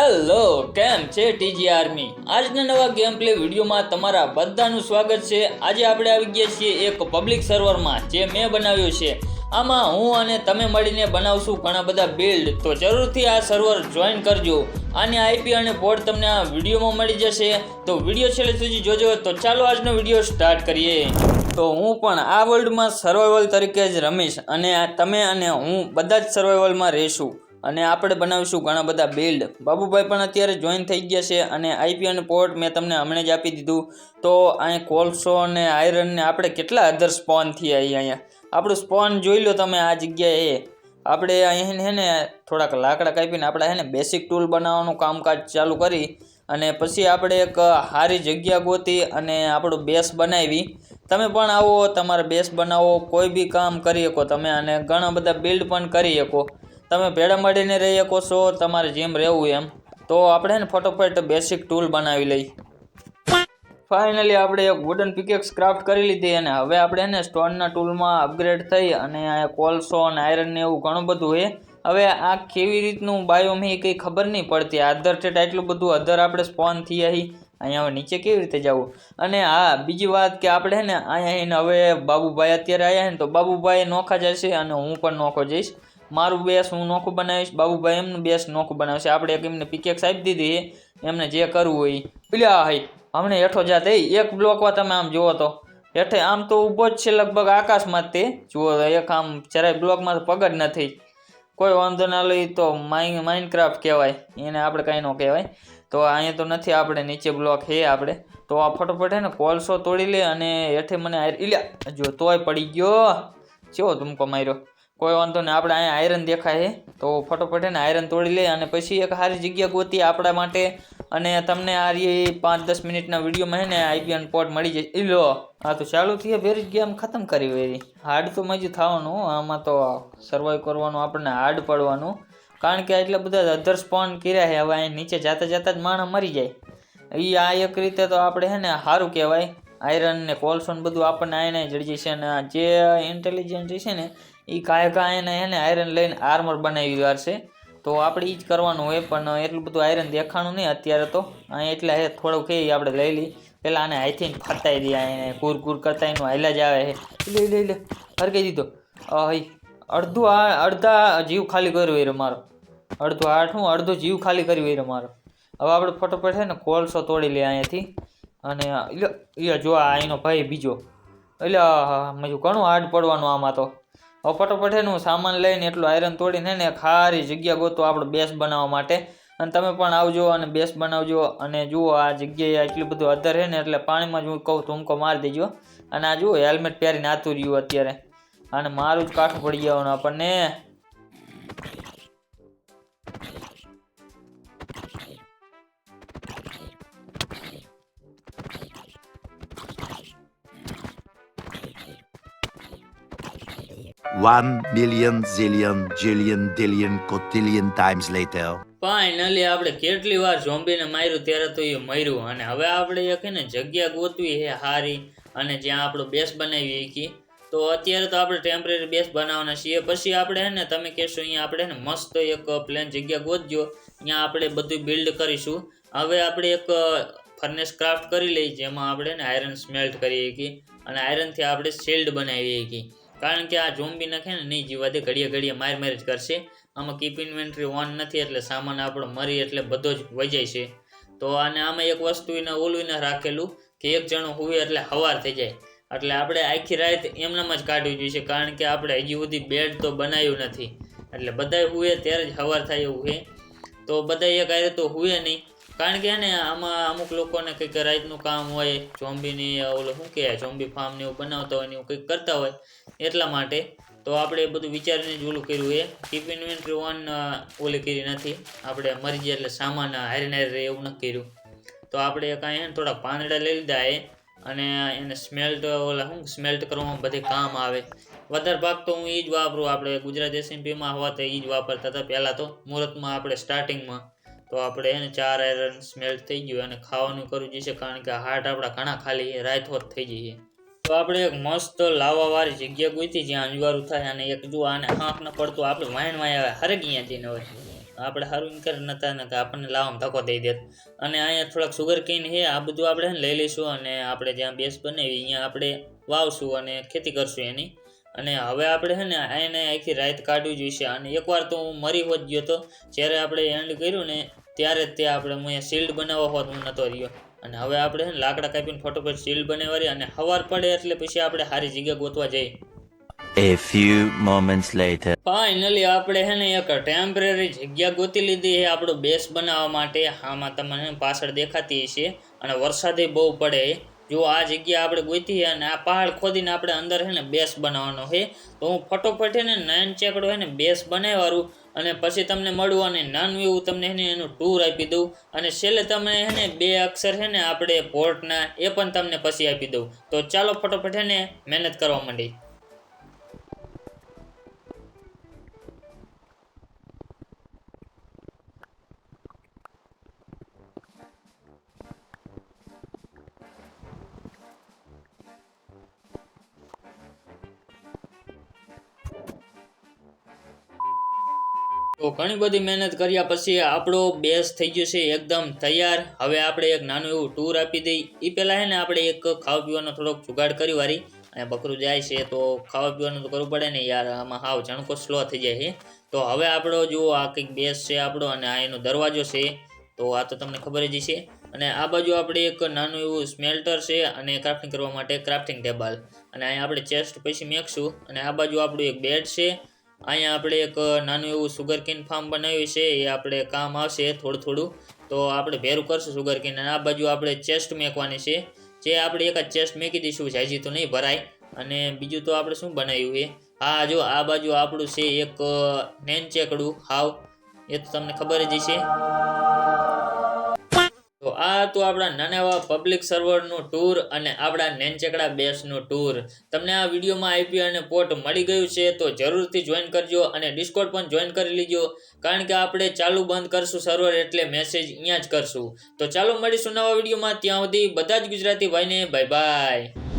Hello, કેમ છે TG army? આજના નવા ગેમ પ્લે વિડીયોમાં તમારા બધાનું સ્વાગત છે. આજે આપણે આવી ગયા છીએ એક પબ્લિક સર્વરમાં જે મેં બનાવ્યું છે. આમાં હું અને તમે મળીને બનાવશું ઘણા બધા બિલ્ડ તો જરૂરથી આ સર્વર જોઈન કરજો. આની આઈપી અને પોર્ટ તમને આ વિડીયોમાં મળી જશે. તો વીડિયો છેલ્લે સુધી જોજો. તો ચાલો આજનો વીડિયો સ્ટાર્ટ કરીએ. તો હું પણ આ વર્લ્ડમાં સર્વાઈવલ તરીકે જ રમીશ અને તમે અને હું બધા જ સર્વાઈવલમાં રહીશું. અને આપણે બનાવીશું ઘણા બધા બિલ્ડ બાબુભાઈ પણ અત્યારે જોઈન થઈ ગયા છે અને આઈપી અને પોર્ટ મેં તમને હમણાં જ આપી દીધું. તો અહીં કોલસો અને આયરનને આપણે કેટલા અધર સ્પોન થયા અહીં અહીંયા? આપણું સ્પોન જોઈ લો તમે આ જગ્યાએ. આપણે અહીં હે ને થોડાક લાકડા કાપીને આપણે હે ને બેસિક ટૂલ બનાવવાનું કામકાજ ચાલુ કરી અને પછી આપણે એક સારી જગ્યા ગોતી અને આપણું બેસ બનાવી. તમે પણ આવો, તમારે બેસ બનાવો, કોઈ બી કામ કરી શકો તમે અને ઘણા બધા બિલ્ડ પણ કરી શકો. તમે ભેળા મળીને રહી શકો છો, તમારે જેમ રહેવું એમ. તો આપણે ને ફટોફટ બેસિક ટૂલ બનાવી લઈ. ફાઇનલી આપણે એક વુડન પિકેક્સ ક્રાફ્ટ કરી લીધી અને હવે આપણે ને સ્ટોનના ટૂલમાં અપગ્રેડ થઈ અને કોલસો અને આયરન ને એવું ઘણું બધું છે હવે આ કેવી રીતનું બાયોમ કંઈ ખબર નહીં પડતી. આધર ટેટ આટલું બધું અધર આપણે સ્પોન થયા હી. અહીંયા હવે નીચે કેવી રીતે જવું? અને હા, બીજી વાત કે આપણે ને અહીંયા હવે બાબુભાઈ અત્યારે આવ્યા ને તો બાબુભાઈ નોખા જશે અને હું પણ નોખો જઈશ. મારું બેસ હું નોખું બનાવીશ, બાબુભાઈ એમનું બેસ નોખું બનાવશે. આપણે એક એમને પિકેક આપી દીધી, એમને જે કરવું હોય પેલા હઈ હમણે હેઠો જાત એ એક બ્લોકમાં તમે આમ જુઓ તો. હેઠે આમ તો ઊભો જ છે લગભગ આકાશમાં તે જુઓ એક આમ જરાય બ્લોકમાં તો પગ જ નથી. કોઈ વાંધો ના લઈ તો માઇન માઇનક્રાફ્ટ કહેવાય. એને આપણે કાંઈ ન કહેવાય. તો અહીંયા તો નથી આપણે નીચે બ્લોક હે આપણે. તો આ ફટોફટ હે ને કોલસો તોડી લે અને હેઠે મને ઇલ્યા જો તોય પડી ગયો. ચેવો તુમકો માર્યો. કોઈ વાંધો નહીં. આપણે અહીંયા આયરન દેખાય તો ફટોફટ હે ને આયરન તોડી લે અને પછી એક સારી જગ્યા ગોતી આપણા માટે. અને તમને આ રી પાંચ દસ મિનિટના વિડીયોમાં હે ને આઈપીએન પોર્ટ મળી જાય. ઈ લો. હા તો ચાલુ થઈએ વેરી ગેમ ખતમ કરી વેરી હાર્ડ તો મજૂ થવાનું આમાં તો સર્વાઈવ કરવાનું આપણને હાર્ડ પડવાનું. કારણ કે એટલા બધા અધર સ્પોન કર્યા છે. હવે અહીં નીચે જાતા જાતા જ માણસ મરી જાય. એ આ એક રીતે તો આપણે હે ને સારું કહેવાય. આયરન ને કોલસો ને બધું આપણને આઈને જડી જશે અને જે ઇન્ટેલિજન્ટ છે ને એ કાંઈ કાંઈ એને એને આયરન લઈને આર્મર બનાવી દેવાશે તો આપણે એ જ કરવાનું હોય, પણ એટલું બધું આયરન દેખાણું નહીં અત્યારે તો. અહીં એટલે થોડુંક એ આપણે લઈ લઈ. પહેલાં આને હાથીને ફતાઈ દે એને, કુર કુર કરતા એનું હાઈલા જ આવે છે લઈ લઈ લે, હરકી દીધો. હઈ, અડધું આ, અડધા જીવ ખાલી કર્યો હોય મારો. અડધું આઠ અડધો જીવ ખાલી કરી હોય મારો. હવે આપણે ફટોફટ છે ને કોલસો તોડી લે અહીંયાથી. અને લ્યો જો આ અહીંનો ભાઈ બીજો. એટલે મજું ઘણું હાર્ડ પડવાનું આમાં તો. ફટોફટ હું સામાન લઈને એટલું આયરન તોડીને હે ને ખારી જગ્યા ગોતો આપણે બેસ બનાવવા માટે. અને તમે પણ આવજો અને બેસ બનાવજો અને જુઓ આ જગ્યાએ એટલું બધું અધર છે ને એટલે પાણીમાં જ હું કહું ધૂમકો મારી દેજો. અને આ જુઓ હેલ્મેટ પહેરીને આતું રહ્યું અત્યારે. અને મારું જ કાઠું પડી જવાનું આપણને. One million zillion jillion dillion cotillion times later. Finally આપણે કેટલી વાર ઝોમ્બીને માર્યું ત્યારે તો એ મર્યું. અને હવે આપણે એક ને જગ્યા ગોતવી છે હારી. અને જ્યાં આપણો બેસ બનાવી કે તો અત્યારે તો આપણે ટેમ્પરરી બેસ બનાવવાના છીએ. પછી આપણે ને, તમે કહેશો અહીંયા આપણે ને, મસ્ત એક પ્લેન જગ્યા ગોતજો. ત્યાં આપણે બધું બિલ્ડ કરીશું. હવે આપણે એક ફર્નેસ ક્રાફ્ટ કરી લઈ જેમાં આપણે ને આયરન સ્મેલ્ટ કરીએ કે અને આયરનથી આપણે શિલ્ડ બનાવીએ કે કારણ કે આ ઝોમ્બી નાખે ને નહીં જીવા દે, ઘડીએ ઘડીએ માર માર જ કરશે. આમાં કીપ ઇન્વેન્ટરી ઓન નથી એટલે સામાન આપણો મરી એટલે બધો જ વજાય છે. તો આને આમાં એક વસ્તુ એને ઓલું રાખેલું કે એક જણો હોવે એટલે હવાર થઈ જાય. એટલે આપણે આખી રાત એમનામ જ કાઢવી જોઈએ કારણ કે આપણે હજી સુધી બેડ તો બનાવ્યું નથી. એટલે બધાય હુએ ત્યારે જ હવાર થાય એવું છે. તો બધા એક આરે તો હુએ નહીં. કારણ કે ને આમાં અમુક લોકોને કંઈક રાતનું કામ હોય ઝોમ્બીની ઓલું શું કહે ઝોમ્બી ફાર્મ ને એવું બનાવતા હોય ને એવું કંઈક કરતા હોય એટલા માટે, તો આપણે બધું વિચારીને જ ઓલું કર્યું. એ કીપ ઇન્વેન્ટરી ઓન ઓલી કરી નથી આપણે મરી જાય એટલે સામાન હારી નારી રહે એવું નથી કર્યું. તો આપણે કાંઈ થોડા પાંદડા લઈ લીધા એ, અને એને સ્મેલ્ટ ઓલા શું સ્મેલ્ટ કરવામાં બધે કામ આવે. વધારે ભાગ તો હું એ જ વાપરું. આપણે ગુજરાત એસએમપીમાં હોવા તો એ જ વાપરતા હતા પહેલાં તો. મુહૂર્તમાં આપણે સ્ટાર્ટિંગમાં તો આપણે એને ચાર આયરન સ્મેલ્ટ થઈ ગયું અને ખાવાનું કરવું જોઈએ કારણ કે હાર્ટ આપણા ઘણા ખાલી રાયથોત થઈ જઈએ તો આપણે એક મસ્ત લાવાવાળી જગ્યા ગોઈતી જ્યાં અંજવારું થાય અને એક જો આને હાંક ન પડતું, આપણે વાયણ વાય આવે, હરે અહીંયા જઈને હોય આપણે સારું ઇન્કાર કરી નતા ને કે આપણને લાવવામાં ધક્કો દઈ દેત. અને અહીંયા થોડાક સુગર કેન છે, આ બધું આપણે લઈ લઈશું અને આપણે જ્યાં બેસ બનાવી, અહીંયા આપણે વાવશું અને ખેતી કરશું એની. અને હવે આપણે છે ને એને આખી રાત કાઢવી જોઈશે. અને એકવાર તો હું મરી હોત ગયો તો જ્યારે આપણે એન્ડ કર્યું ને ત્યારે જ તે આપણે મેં શિલ્ડ બનાવવા હોત હું નતો રહ્યો. અને હવે આપણે છે ને લાકડા કાપીને ફટોફટ શિલ્ડ બનાવી અને હવાર પડે એટલે પછી આપણે સારી જગ્યા ગોતવા જઈએ A few moments later. Finally આપણે છે ને એક ટેમ્પરરી જગ્યા ગોતી લીધી છે આપણો બેસ બનાવવા માટે. આમાં તમને પાછળ દેખાતી છે અને વરસાદે બહુ પડે. જો આ જગ્યા આપણે ગોતી અને આ પહાડ ખોદીને આપણે અંદર છે ને બેસ બનાવવાનો છે તો હું ફટોફટ છે ને નાન ચેકડો છે ને બેસ બનાવવાનું અને પછી તમને મળવું અને નાનું એવું તમને એને એનું ટૂર આપી દઉં. અને છેલ્લે તમે છે ને બે અક્ષર છે ને આપણે પોર્ટના એ પણ તમને પછી આપી દઉં. તો ચાલો ફટોફટ છે ને મહેનત કરવા માંડી. તો ઘણી બધી મહેનત કર્યા પછી આપણો બેસ થઈ ગયો છે એકદમ તૈયાર. હવે આપણે એક નાનું એવું ટૂર આપી દઈ. એ પહેલાં હે ને આપણે એક ખાવા પીવાનો થોડોક જુગાડ કરી વારી. અને બકરું જાય છે તો ખાવા પીવાનું તો કરવું પડે ને યાર, આમાં હાવ જણકો સ્લો થઈ જાય છે. તો હવે આપણો જો આ કંઈક બેસ છે આપણો અને આ એનો દરવાજો છે. તો આ તો તમને ખબર જ છે અને આ બાજુ આપણે એક નાનું એવું સ્મેલ્ટર છે અને ક્રાફ્ટિંગ કરવા માટે ક્રાફ્ટિંગ ટેબલ અને અહીંયા આપણે ચેસ્ટ પછી મેકશું. અને આ બાજુ આપણું એક બેડ છે. અહીંયા આપણે એક નાનું એવું સુગર કેન ફાર્મ બનાવ્યું છે, એ આપણે કામ આવશે થોડું થોડું. તો આપણે ભેરું કરશું સુગર કેન અને આ બાજુ આપણે ચેસ્ટ મેકવાની છે. જે આપણે એક ચેસ્ટ મેકી દઈશું જાજી તો નહીં ભરાય. અને બીજું તો આપણે શું બનાવ્યું એ? હા, જો, આ બાજુ આપણું છે એક નેન ચેકડું હાવ. એ તો તમને ખબર જ છે આ હતું આપણા નાના એવા પબ્લિક સર્વરનું ટૂર અને આપણા નેનચેકડા બેસનું ટૂર તમને આ વિડીયોમાં આઈપી અને પોર્ટ મળી ગયું છે તો જરૂરથી જોઈન કરજો અને ડિસ્કોડ પણ જોઈન કરી લીજો. કારણ કે આપણે ચાલુ બંધ કરશું સર્વર એટલે મેસેજ અહીંયા જ કરશું. તો ચાલો મળીશું નવા વિડીયોમાં. ત્યાં સુધી બધા જ ગુજરાતી ભાઈને બાય બાય